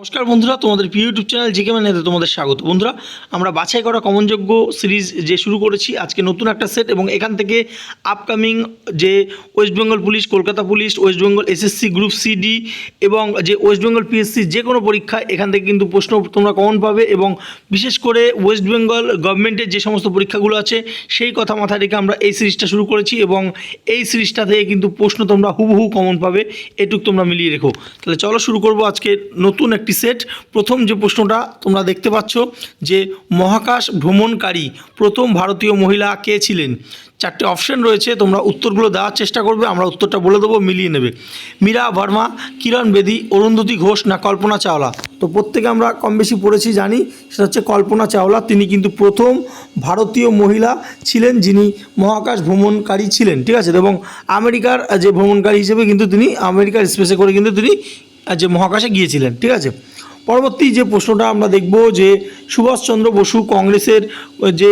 নমস্কার বন্ধুরা, তোমাদের প্রিয় ইউটিউব চ্যানেল জিকে ম্যানেতে তোমাদের স্বাগত। বন্ধুরা, আমরা বাছাই করা কমনযোগ্য সিরিজ যে শুরু করেছি, আজকে নতুন একটা সেট এবং এখান থেকে আপকামিং যে West Bengal police Kolkata police West Bengal SSC group C D এবং যে ওয়েস্ট বেঙ্গল পিএসসি যে কোনো পরীক্ষা, এখান থেকে কিন্তু প্রশ্ন তোমরা কমন পাবে এবং বিশেষ করে ওয়েস্ট বেঙ্গল গভর্নমেন্টের যে সমস্ত পরীক্ষাগুলো আছে, সেই কথা মাথায় রেখে আমরা এই সিরিজটা শুরু করেছি এবং এই সিরিজটা থেকে কিন্তু প্রশ্ন তোমরা হুবহু কমন পাবে, এটুক তোমরা মিলিয়ে রেখো। তাহলে চলো শুরু করব আজকে নতুন একটি সেট। প্রথম যে প্রশ্নটা তোমরা দেখতে পাচ্ছ যে মহাকাশ ভ্রমণকারী প্রথম ভারতীয় মহিলা কে ছিলেন? চারটে অপশন রয়েছে, তোমরা উত্তরগুলো দেওয়ার চেষ্টা করবে, আমরা উত্তরটা বলে দেবো, মিলিয়ে নেবে। মীরা ভার্মা, কিরণ বেদি, অরুন্ধতী ঘোষ না কল্পনা চাওলা? তো প্রত্যেকে আমরা কম বেশি পড়েছি, জানি, সেটা হচ্ছে কল্পনা চাওলা। তিনি কিন্তু প্রথম ভারতীয় মহিলা ছিলেন যিনি মহাকাশ ভ্রমণকারী ছিলেন, ঠিক আছে? এবং আমেরিকার যে ভ্রমণকারী হিসেবে কিন্তু তিনি আমেরিকার স্পেসে করে কিন্তু তিনি যে মহাকাশে গিয়েছিলেন, ঠিক আছে? পরবর্তী যে প্রশ্নটা আমরা দেখব যে সুভাষচন্দ্র বসু কংগ্রেসের যে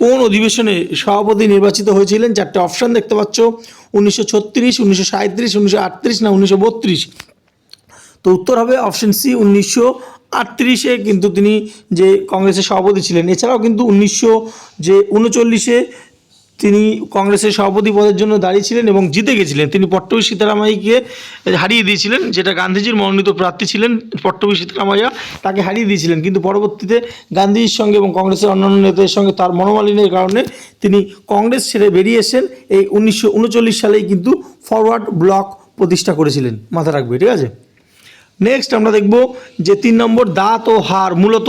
কোন অধিবেশনে সভাপতি নির্বাচিত হয়েছিলেন, চারটে অপশান দেখতে পাচ্ছ, উনিশশো ছত্রিশ, উনিশশো উনিশশো আটত্রিশ না উনিশশো বত্রিশ। তো উত্তর হবে অপশন সি, উনিশশো আটত্রিশে কিন্তু তিনি যে কংগ্রেসের সভাপতি ছিলেন। এছাড়াও কিন্তু উনিশশো যে উনচল্লিশে তিনি কংগ্রেসের সভাপতি পদের জন্য দাঁড়িয়েছিলেন এবং জিতে গেছিলেন। তিনি পট্টবী সীতারামাইকে হারিয়ে দিয়েছিলেন, যেটা গান্ধীজির মনোনীত প্রার্থী ছিলেন পট্টবী সীতারামাইয়া, তাকে হারিয়ে দিয়েছিলেন। কিন্তু পরবর্তীতে গান্ধীজির সঙ্গে এবং কংগ্রেসের অন্যান্য নেতাদের সঙ্গে তার মনোমালিনের কারণে তিনি কংগ্রেস ছেড়ে বেরিয়ে এসেন এই উনিশশো উনচল্লিশ সালেই কিন্তু ফরওয়ার্ড ব্লক প্রতিষ্ঠা করেছিলেন। মাথা রাখবে, ঠিক আছে? নেক্সট আমরা দেখব যে তিন নম্বর দাঁত ও হাড় মূলত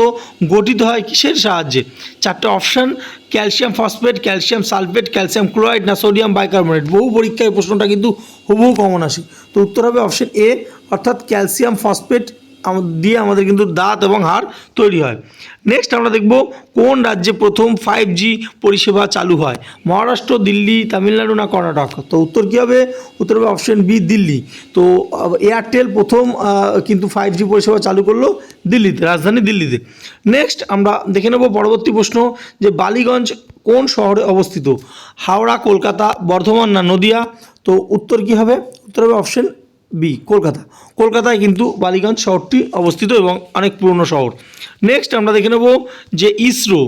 গঠিত হয় কিসের সাহায্যে? চারটে option calcium phosphate calcium sulphate calcium chloride না সোডিয়াম বাইকার্বনেট বহু পরীক্ষায় প্রশ্নটা কিন্তু হুবহু কমন আসে। তো উত্তর হবে অপশান এ অর্থাৎ ক্যালসিয়াম ফসফেট দিয়ে আমাদের কিন্তু দাঁত এবং হাড় তৈরি হয়। নেক্সট আমরা দেখব কোন রাজ্যে প্রথম ফাইভ জি পরিষেবা চালু হয়? মহারাষ্ট্র, দিল্লি, তামিলনাড়ু না কর্ণাটক? তো উত্তর কী হবে? উত্তর হবে অপশন বি দিল্লি। তো এয়ারটেল প্রথম কিন্তু ফাইভ জি পরিষেবা চালু করল দিল্লিতে, রাজধানী দিল্লিতে। নেক্সট আমরা দেখে নেব পরবর্তী প্রশ্ন যে বালিগঞ্জ কোন শহরে অবস্থিত? হাওড়া, কলকাতা, বর্ধমান না নদিয়া? তো উত্তর কী হবে? উত্তর হবে অপশন বি, কলকাতা। কলকাতায় কিন্তু বালিগঞ্জ শহরটি অবস্থিত এবং অনেক পুরনো শহর। নেক্সট আমরা দেখে নেব যে ইসরো।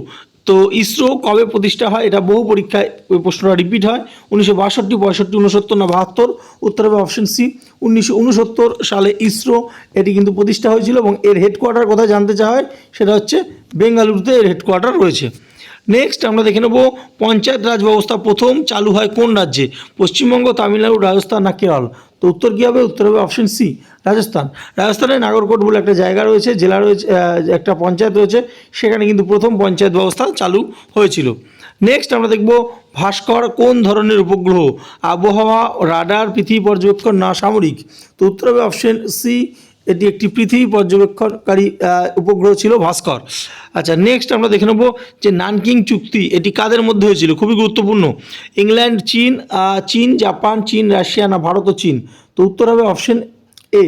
তো ইসরো কবে প্রতিষ্ঠা হয় এটা বহু পরীক্ষায় ওই প্রশ্নটা রিপিট হয়। উনিশশো বাষট্টি, পঁয়ষট্টি, উনসত্তর না বাহাত্তর? উত্তর হবে অপশন সি উনিশশো উনসত্তর সালে ইসরো এটি কিন্তু প্রতিষ্ঠা হয়েছিল এবং এর হেডকোয়ার্টার কোথায় জানতে চাওয়া হয় সেটা হচ্ছে বেঙ্গালুরুতে এর হেডকোয়ার্টার রয়েছে। নেক্সট আমরা দেখে নেব পঞ্চায়েত রাজ ব্যবস্থা প্রথম চালু হয় কোন রাজ্যে? পশ্চিমবঙ্গ, তামিলনাড়ু, রাজস্থান না কেরল? তো উত্তর কী হবে? উত্তর হবে অপশন সি রাজস্থান। রাজস্থানে নাগরকোট বলে একটা জায়গা রয়েছে, জেলা রয়েছে একটা পঞ্চায়েত রয়েছে, সেখানে কিন্তু প্রথম পঞ্চায়েত ব্যবস্থা চালু হয়েছিল। নেক্সট আমরা দেখব ভাস্কর কোন ধরনের উপগ্রহ? আবহাওয়া, রাডার, পৃথিবী পর্যবেক্ষণ, না সামরিক? তো উত্তর হবে অপশন সি এটি একটি পৃথিবী পর্যবেক্ষণকারী উপগ্রহ ছিল ভাস্কর। আচ্ছা নেক্সট আমরা দেখে নেব যে নানকিং চুক্তি, এটি কাদের মধ্যে হয়েছিল? খুবই গুরুত্বপূর্ণ। ইংল্যান্ড, চীন চীন, জাপান, চীন, রাশিয়া না ভারত ও চীন? তো উত্তর হবে অপশন এ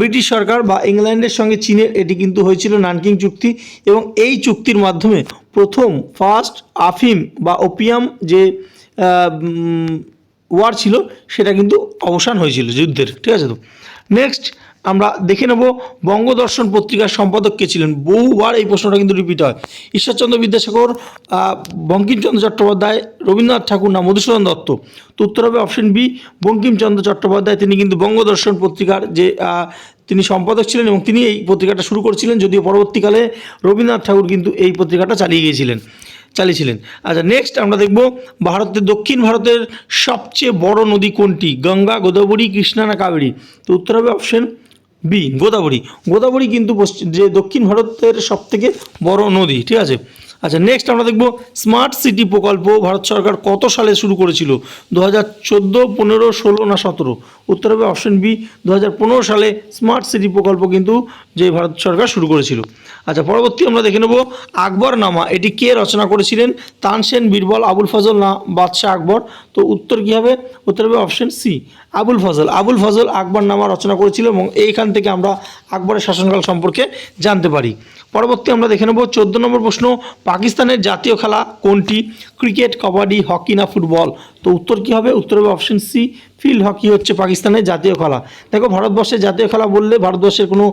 ব্রিটিশ সরকার বা ইংল্যান্ডের সঙ্গে চীনের, এটি কিন্তু হয়েছিল নানকিং চুক্তি এবং এই চুক্তির মাধ্যমে প্রথম ফার্স্ট আফিম বা ওপিয়াম যে ওয়ার ছিল, সেটা কিন্তু অবসান হয়েছিল যুদ্ধের। ঠিক আছে তো? নেক্সট আমরা দেখে নেব বঙ্গদর্শন পত্রিকার সম্পাদক কে ছিলেন। বহুবার এই প্রশ্নটা কিন্তু রিপিট হয়। ঈশ্বরচন্দ্র বিদ্যাসাগর বঙ্কিমচন্দ্র চট্টোপাধ্যায়, রবীন্দ্রনাথ ঠাকুর না, মধুসূদন দত্ত। তো উত্তর হবে অপশন বি বঙ্কিমচন্দ্র চট্টোপাধ্যায়। তিনি কিন্তু বঙ্গদর্শন পত্রিকার যে তিনি সম্পাদক ছিলেন এবং তিনি এই পত্রিকাটা শুরু করেছিলেন, যদিও পরবর্তীকালে রবীন্দ্রনাথ ঠাকুর কিন্তু এই পত্রিকাটা চালিয়ে গিয়েছিলেন, চালিয়েছিলেন। আচ্ছা নেক্সট আমরা দেখব ভারতের, দক্ষিণ ভারতের সবচেয়ে বড় নদী কোনটি? গঙ্গা, গোদাবরী, কৃষ্ণা না কাবেরী? তো উত্তর হবে অপশন বি, গোদাবরী। গোদাবরী কিন্তু যে দক্ষিণ ভারতের সব থেকে বড় নদী, ঠিক আছে? আচ্ছা নেক্সট আমরা দেখব স্মার্ট সিটি প্রকল্প। ভারত সরকার কত সালে শুরু করেছিল? দু হাজার চোদ্দ, পনেরো, ষোলো না সতেরো? উত্তর হবে অপশন বি দু সালে স্মার্ট সিটি প্রকল্প কিন্তু যে ভারত সরকার শুরু করেছিল। আচ্ছা পরবর্তী আমরা দেখে নেব আকবর নামা এটি কে রচনা করেছিলেন? তানসেন, বীরবল, আবুল ফজল না বাদশাহ আকবর? তো উত্তর কী হবে? উত্তর হবে option C, Abul Fazal. Abul Fazal Akbarnama রচনা করেছিল এবং এইখান থেকে আমরা আকবরের শাসনকাল সম্পর্কে জানতে পারি। পরবর্তী আমরা দেখে নেব চোদ্দ নম্বর প্রশ্ন, পাকিস্তানের জাতীয় খেলা কোনটি? ক্রিকেট, কবাডি, হকি না ফুটবল? তো উত্তর কী হবে? উত্তর হবে অপশন সি ফিল্ড হকি হচ্ছে পাকিস্তানের জাতীয় খেলা। দেখো, ভারতবর্ষের জাতীয় খেলা বললে ভারতবর্ষের কোনো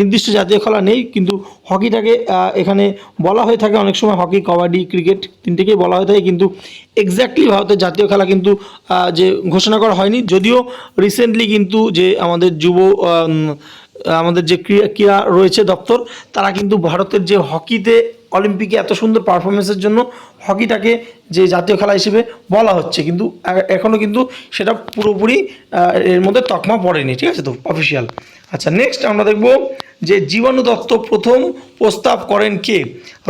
নির্দিষ্ট জাতীয় খেলা নেই, কিন্তু হকিটাকে এখানে বলা হয়ে থাকে অনেক সময় হকি কবাডি ক্রিকেট তিনটেকেই বলা হয়ে থাকে, কিন্তু এক্স্যাক্টলি ভারতের জাতীয় খেলা কিন্তু যে ঘোষণা করা হয়নি, যদিও রিসেন্টলি কিন্তু যে আমাদের যুব আমাদের যে ক্রীড়া ক্রীড়া রয়েছে দপ্তর, তারা কিন্তু ভারতের যে হকিতে অলিম্পিকে এত সুন্দর পারফরমেন্সের জন্য হকিটাকে যে জাতীয় খেলা হিসেবে বলা হচ্ছে। কিন্তু এখনও কিন্তু সেটা পুরোপুরি এর মধ্যে তকমা পড়েনি, ঠিক আছে তো? অফিসিয়াল আচ্ছা নেক্সট আমরা দেখব যে জীবাণু দত্ত প্রথম প্রস্তাব করেন কে?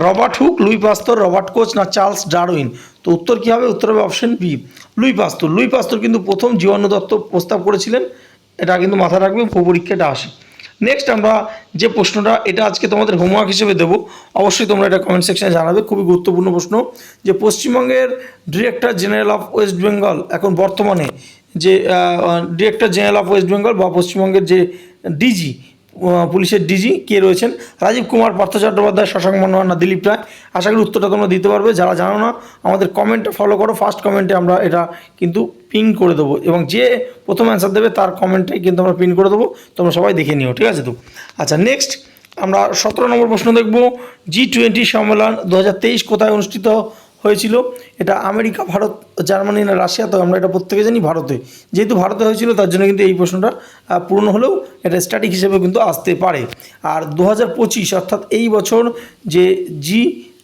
Robert Hooke, Louis Pasteur, Robert Koch না চার্লস ডারউইন? তো উত্তর কী হবে? উত্তর হবে option B Louis Pasteur. Louis Pasteur কিন্তু প্রথম জীবাণু দত্ত প্রস্তাব করেছিলেন। এটা কিন্তু মাথায় রাখবে পরীক্ষাটা আসে। নেক্সট আমরা যে প্রশ্নটা, এটা আজকে তোমাদের হোমওয়ার্ক হিসেবে দেবো। অবশ্যই তোমরা এটা কমেন্ট সেকশনে জানাবে, খুবই গুরুত্বপূর্ণ প্রশ্ন। যে পশ্চিমবঙ্গের director general of West Bengal এখন বর্তমানে যে director general of West Bengal বা পশ্চিমবঙ্গের যে ডিজি পুলিশের ডিজি কে রয়েছেন? রাজীব কুমার পার্থ চট্টোপাধ্যায়, শশাঙ্ক মনোহরনা, দিলীপ রায়। আশা করি উত্তরটা তোমরা দিতে পারবে। যারা জানো না, আমাদের কমেন্টে ফলো করো। ফার্স্ট কমেন্টে আমরা এটা কিন্তু পিন করে দেবো এবং যে প্রথম অ্যান্সার দেবে তার কমেন্টটাই কিন্তু আমরা পিন করে দেবো। তোমরা সবাই দেখে নিও, ঠিক আছে তো? আচ্ছা নেক্সট আমরা সতেরো নম্বর প্রশ্ন দেখব। জি টোয়েন্টি সম্মেলন দু হাজার তেইশ কোথায় অনুষ্ঠিত হয়েছিল। এটা আমেরিকা, ভারত, জার্মানি না রাশিয়া তো আমরা এটা প্রত্যেকে জানি ভারতে। যেহেতু ভারতে হয়েছিল, তার জন্য কিন্তু এই প্রশ্নটা পূরণ হলেও এটা স্ট্যাটিক হিসেবে কিন্তু আসতে পারে। আর দু হাজার পঁচিশ, অর্থাৎ এই বছর যে জি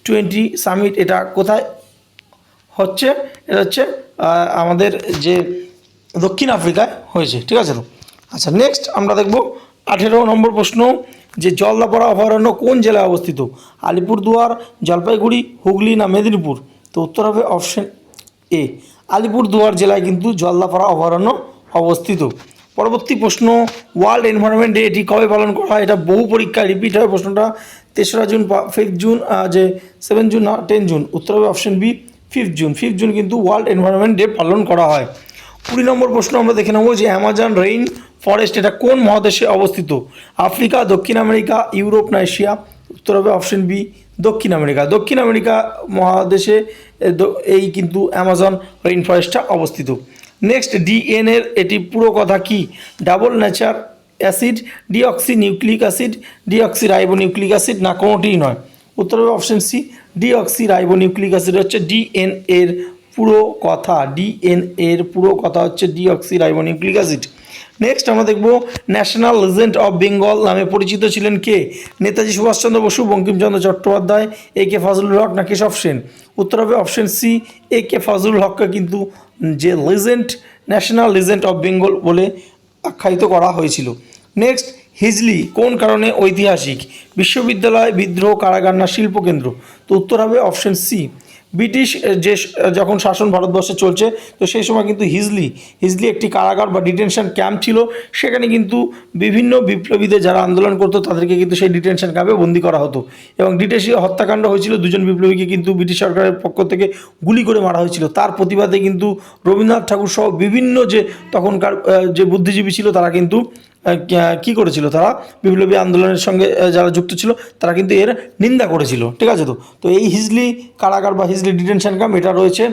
টোয়েন্টি সামিট এটা কোথায় হচ্ছে? এটা হচ্ছে আমাদের যে দক্ষিণ আফ্রিকায় হয়েছে। ঠিক আছে আচ্ছা নেক্সট আমরা দেখব আঠেরো নম্বর প্রশ্ন। যে জলদাপাড়া অভয়ারণ্য কোন জেলায় অবস্থিত? আলিপুরদুয়ার, জলপাইগুড়ি, হুগলি না মেদিনীপুর? তো উত্তর হবে অপশন এ। আলিপুরদুয়ার জেলায় কিন্তু জলদাপাড়া অভয়ারণ্য অবস্থিত। পরবর্তী প্রশ্ন ওয়ার্ল্ড এনভায়রনমেন্ট ডে এটি কবে পালন করা হয়? এটা বহু পরীক্ষায় রিপিট হয় প্রশ্নটা। তেসরা জুন ফিফথ জুন যে সেভেন জুন না টেন জুন। উত্তর হবে option B fifth June. Fifth June কিন্তু ওয়ার্ল্ড এনভায়রনমেন্ট ডে পালন করা হয়। কুড়ি নম্বর প্রশ্ন আমরা দেখে নেব যে অ্যামাজন রেইন ফরেস্ট এটা কোন মহাদেশে অবস্থিত? আফ্রিকা, দক্ষিণ আমেরিকা, ইউরোপ না এশিয়া? উত্তর হবে অপশন বি, দক্ষিণ আমেরিকা। দক্ষিণ আমেরিকা মহাদেশে এই কিন্তু অ্যামাজন রেইন ফরেস্টটা অবস্থিত। নেক্সট ডিএনএর এটি পুরো কথা কি? Double nature acid deoxynucleic acid deoxyribonucleic acid না কোনোটিই নয়। উত্তর হবে option C deoxyribonucleic acid হচ্ছে ডিএন এর পুরো কথা ডিএন এর পুরো কথা হচ্ছে ডিঅক্সি রাইবোনিউক্লিক অ্যাসিড নেক্সট আমরা দেখব ন্যাশনাল লেজেন্ড অফ বেঙ্গল নামে পরিচিত ছিলেন কে? নেতাজি সুভাষচন্দ্র বসু, বঙ্কিমচন্দ্র চট্টোপাধ্যায় এ কে ফজলুল হক না কেশব সেন? উত্তর হবে option C A K Fazlul হককে কিন্তু যে legend national legend of Bengal বলে আখ্যায়িত করা হয়েছিল। নেক্সট হিজলি কোন কারণে ঐতিহাসিক? বিশ্ববিদ্যালয় বিদ্রোহ কারাগার না শিল্পকেন্দ্র? তো উত্তর হবে অপশন সি ব্রিটিশ যে যখন শাসন ভারতবর্ষে চলছে, তো সেই সময় কিন্তু হিজলি হিজলি একটি কারাগার বা ডিটেনশন ক্যাম্প ছিল। সেখানে কিন্তু বিভিন্ন বিপ্লবীদের যারা আন্দোলন করতো, তাদেরকে কিন্তু সেই ডিটেনশন ক্যাম্পে বন্দি করা হতো। এবং ডিটেশি হত্যাকাণ্ড হয়েছিল, দুজন বিপ্লবীকে কিন্তু ব্রিটিশ সরকারের পক্ষ থেকে গুলি করে মারা হয়েছিল। তার প্রতিবাদে কিন্তু রবীন্দ্রনাথ ঠাকুর সহ বিভিন্ন যে তখনকার যে বুদ্ধিজীবী ছিল, তারা কিন্তু কি করেছিল তারা? বিপ্লবী আন্দোলনের সঙ্গে যারা যুক্ত ছিল, তারা কিন্তু এর নিন্দা করেছিল, ঠিক আছে তো? তো এই হিজলি কারাগার বা হিজলি ডিটেনশন ক্যাম্প, এটা রয়েছে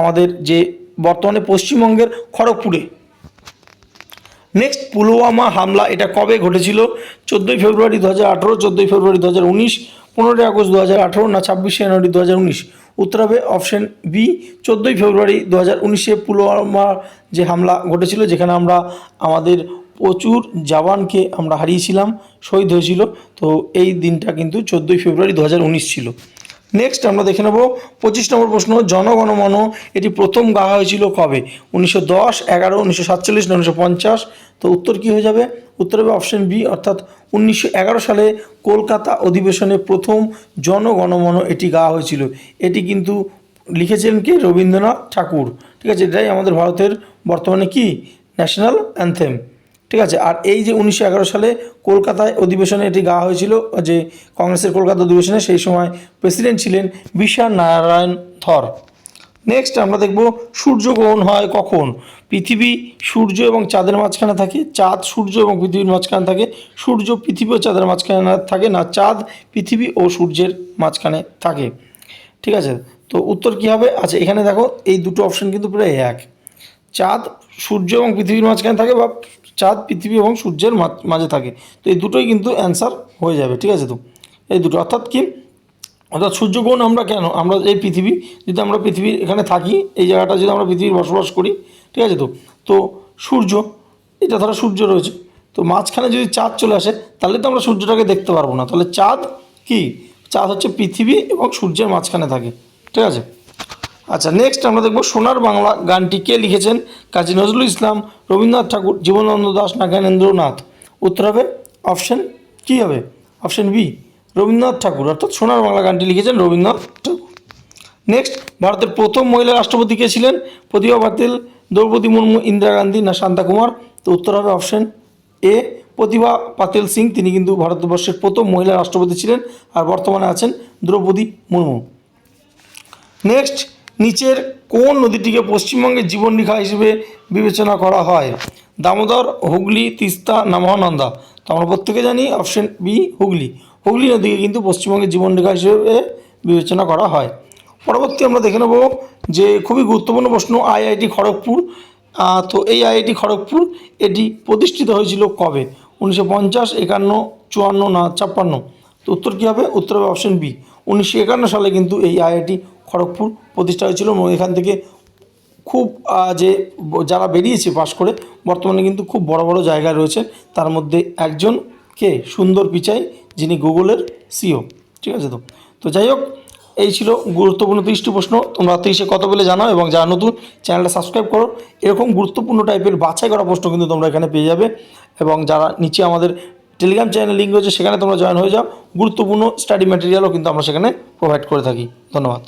আমাদের যে বর্তমানে পশ্চিমবঙ্গের খড়গপুরে। নেক্সট, পুলওয়ামা হামলা, এটা কবে ঘটেছিল? চোদ্দোই ফেব্রুয়ারি দু হাজার আঠেরো, চোদ্দোই ফেব্রুয়ারি দু হাজার উনিশ, পনেরোই আগস্ট দু হাজার আঠেরো না ছাব্বিশে জানুয়ারি দু হাজার উনিশ? উত্তর হবে অপশন বি চোদ্দোই ফেব্রুয়ারি দু হাজার উনিশে পুলওয়ামা যে হামলা ঘটেছিল, যেখানে আমরা আমাদের প্রচুর জওয়ানকে আমরা হারিয়েছিলাম, শহীদ হয়েছিল। তো এই দিনটা কিন্তু চোদ্দোই ফেব্রুয়ারি দু হাজার উনিশ ছিল। নেক্সট আমরা দেখে নেব পঁচিশ নম্বর প্রশ্ন, জনগণমন, এটি প্রথম গাওয়া হয়েছিল কবে? উনিশশো দশ, এগারো, উনিশশো সাতচল্লিশ পঞ্চাশ? তো উত্তর কী হয়ে যাবে? উত্তর হবে অপশন বি অর্থাৎ উনিশশো এগারো সালে কলকাতা অধিবেশনে প্রথম জনগণমন এটি গাওয়া হয়েছিল। এটি কিন্তু লিখেছিলেন কি? রবীন্দ্রনাথ ঠাকুর। ঠিক আছে, এটাই আমাদের ভারতের বর্তমানে কি? ন্যাশনাল অ্যান্থেম ঠিক আছে? আর এই যে উনিশশো এগারো সালে কলকাতায় অধিবেশনে এটি গাওয়া হয়েছিল, যে কংগ্রেসের কলকাতা অধিবেশনে সেই সময় প্রেসিডেন্ট ছিলেন বিশাল নারায়ণ থর। নেক্সট আমরা দেখব সূর্যগ্রহণ হয় কখন? পৃথিবী সূর্য এবং চাঁদের মাঝখানে থাকে, চাঁদ সূর্য এবং পৃথিবীর মাঝখানে থাকে, সূর্য পৃথিবী ও চাঁদের মাঝখানে থাকে না, চাঁদ পৃথিবী ও সূর্যের মাঝখানে থাকে। ঠিক আছে? তো উত্তর কী হবে? আচ্ছা এখানে দেখো, এই দুটো অপশন কিন্তু প্রায় এক। চাঁদ সূর্য এবং পৃথিবীর মাঝখানে থাকে বা চাঁদ, পৃথিবী এবং সূর্যের মাঝে থাকে। তো এই দুটোই কিন্তু অ্যান্সার হয়ে যাবে, ঠিক আছে তো? এই দুটো, অর্থাৎ কি? অর্থাৎ সূর্যগ্রহণ আমরা কেন? আমরা এই পৃথিবী, যদি আমরা পৃথিবীর এখানে থাকি, এই জায়গাটা যদি আমরা পৃথিবীর বসবাস করি, ঠিক আছে তো? তো সূর্য এটা ধরো সূর্য রয়েছে। তো মাঝখানে যদি চাঁদ চলে আসে, তাহলে তো আমরা সূর্যটাকে দেখতে পারব না। তাহলে চাঁদ কি? চাঁদ হচ্ছে পৃথিবী এবং সূর্যের মাঝখানে থাকে, ঠিক আছে? আচ্ছা নেক্সট আমরা দেখব সোনার বাংলা গানটি কে লিখেছেন? কাজী নজরুল ইসলাম, রবীন্দ্রনাথ ঠাকুর, জীবনানন্দ দাস না জ্ঞানেন্দ্রনাথ উত্তর হবে অপশন কী হবে? Option B Rabindranath Tagore. অর্থাৎ সোনার বাংলা গানটি লিখেছেন রবীন্দ্রনাথ ঠাকুর। নেক্সট ভারতের প্রথম মহিলা রাষ্ট্রপতি কে ছিলেন? প্রতিভা পাতিল দ্রৌপদী মুর্মু, ইন্দিরা গান্ধী না শান্তা কুমার? তো উত্তর হবে অপশন এ প্রতিভা পাতিল সিং। তিনি কিন্তু ভারতবর্ষের প্রথম মহিলা রাষ্ট্রপতি ছিলেন আর বর্তমানে আছেন দ্রৌপদী মুর্মু। নেক্সট নিচের কোন নদীটিকে পশ্চিমবঙ্গের জীবনরেখা হিসেবে বিবেচনা করা হয়? দামোদর, হুগলি, তিস্তা না মহানন্দা তো আমরা প্রত্যেকে জানি অপশন বি হুগলি। হুগলি নদীকে কিন্তু পশ্চিমবঙ্গের জীবনরেখা হিসেবে বিবেচনা করা হয়। পরবর্তী আমরা দেখে নেব যে খুবই গুরুত্বপূর্ণ প্রশ্ন, আইআইটি খড়গপুর। তো এই আইআইটি খড়গপুর, এটি প্রতিষ্ঠিত হয়েছিল কবে? উনিশশো পঞ্চাশ, একান্ন, চুয়ান্ন না ছাপ্পান্ন? তো উত্তর কী হবে? উত্তর হবে অপশন বি উনিশশো একান্ন সালে কিন্তু এই আইআইটি খড়গপুর প্রতিষ্ঠা হয়েছিল এবং এখান থেকে খুব যে যারা বেরিয়েছে পাশ করে, বর্তমানে কিন্তু খুব বড় বড় জায়গায় রয়েছে তার মধ্যে একজন কে? সুন্দর পিচাই, যিনি গুগলের সিও। ঠিক আছে তো? তো যাই হোক, এই ছিল গুরুত্বপূর্ণ তিরিশটি প্রশ্ন। তোমরা তিরিশে কত বলে জানাও এবং যারা নতুন, চ্যানেলটা সাবস্ক্রাইব করো। এরকম গুরুত্বপূর্ণ টাইপের বাছাই করা প্রশ্ন কিন্তু তোমরা এখানে পেয়ে যাবে। এবং যারা নিচে আমাদের টেলিগ্রাম চ্যানেল লিঙ্ক রয়েছে, সেখানে তোমরা জয়েন হয়ে যাও। গুরুত্বপূর্ণ স্টাডি ম্যাটেরিয়ালও কিন্তু আমরা সেখানে প্রোভাইড করে থাকি। ধন্যবাদ।